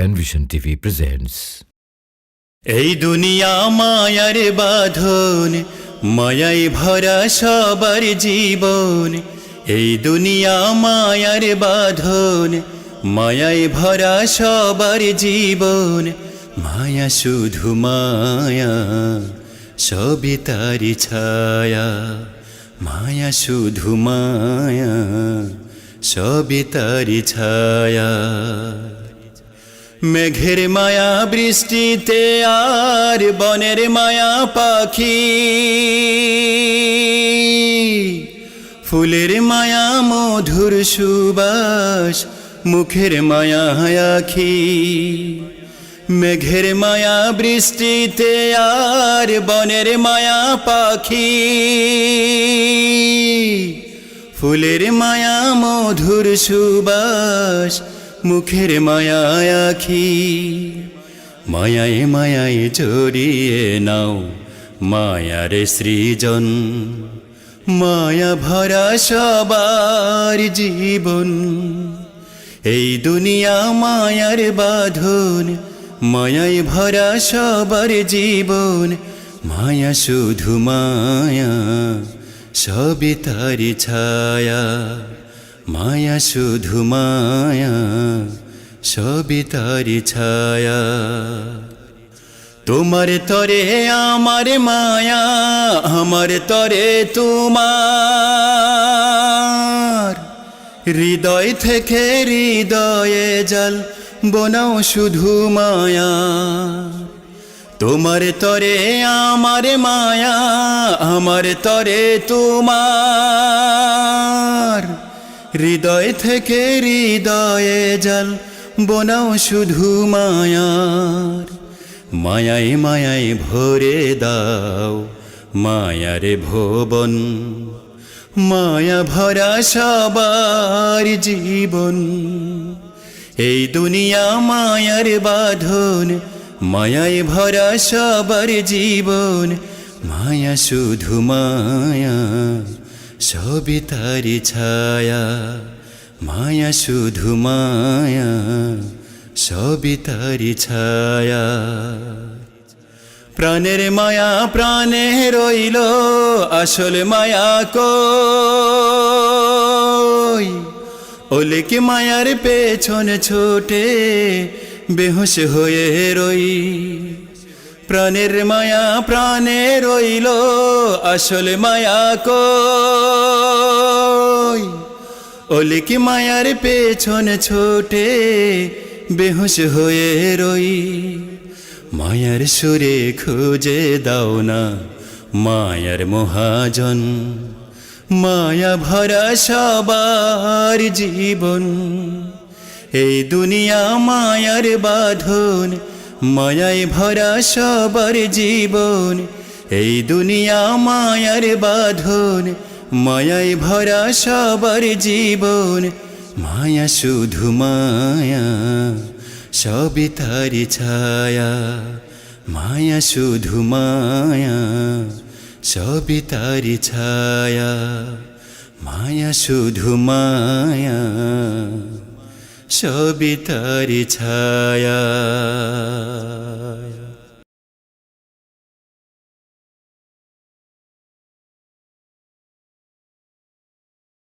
Penvision TV presents এই দুনিয়া মায়ার বাঁধন, মায়াই ভরা সবার জীবন। এই দুনিয়া মায়ার বাঁধন, মায়াই ভরা সবার জীবন। মায়া শুধু মায়া, সবই তারি ছায়া। মায়া শুধু মায়া, সবই তারি ছায়া। মেঘের মায়া বৃষ্টিতে আর বনের মায়া পাখি। ফুলের মায়া, মধুর সুবাস, মুখের মায়া, আখি। মেঘের মায়া বৃষ্টিতে আর বনের মায়া পাখি। ফুলের মায়া, মধুর সুবাস মুখের মায়া আখি। মায়ায় মায়ায় জড়িয়ে নাও মায়ার সৃজন। মায়া ভরা সবার জীবন। এই দুনিয়া মায়ার বাঁধন, মায়ায় ভরা সবার জীবন। মায়া শুধু মায়া তারি ছায়া। মায়া শুধু মায়া। সবই তারি ছায়া তোমার তরে আমার মায়া, আমার তরে তোমার। হৃদয় থেকে হৃদয়ে জল বোনাও শুধু মায়া। তোমার তরে আমার মায়া, আমার তরে তোমার। হৃদয় থেকে হৃদয়ে জল বোনাও শুধু মায়ার। মায়ায় মায়ায় ভরে দাও মায়ারে ভুবন। মায়া ভরা সবার জীবন। এই দুনিয়া মায়ার বাঁধন, মায়ায় ভরা সবার জীবন। মায়া শুধু মায়া, সবই ছায়া। মায়া শুধু মায়া, সবই তারি ছায়া। প্রাণের মায়া প্রাণে রইল, আসল মায়া কই? ওলে কি মায়ার পেছন ছোটে বেহুশ হয়ে রই। প্রাণের মায়া প্রাণে রইল, আসল মায়া কই? ওলে কি মায়ার পেছন ছোটে, বেহুশ হয়ে রই। মায়ার সুরে খুঁজে দাও না মায়ার মহাজন। মায়া ভরা সবার জীবন। এই দুনিয়া মায়ার বাঁধন, মায়ায় ভরা সবার জীবন। এই দুনিয়া মায়ার বাঁধন মায়ায় ভরা সবার জীবন, মায়া শুধু মায়া, সবই তারি ছায়া। মায়া শুধু মায়া, সবই তারি ছায়া। মায়া শুধু মায়া, সবই তারি ছায়া।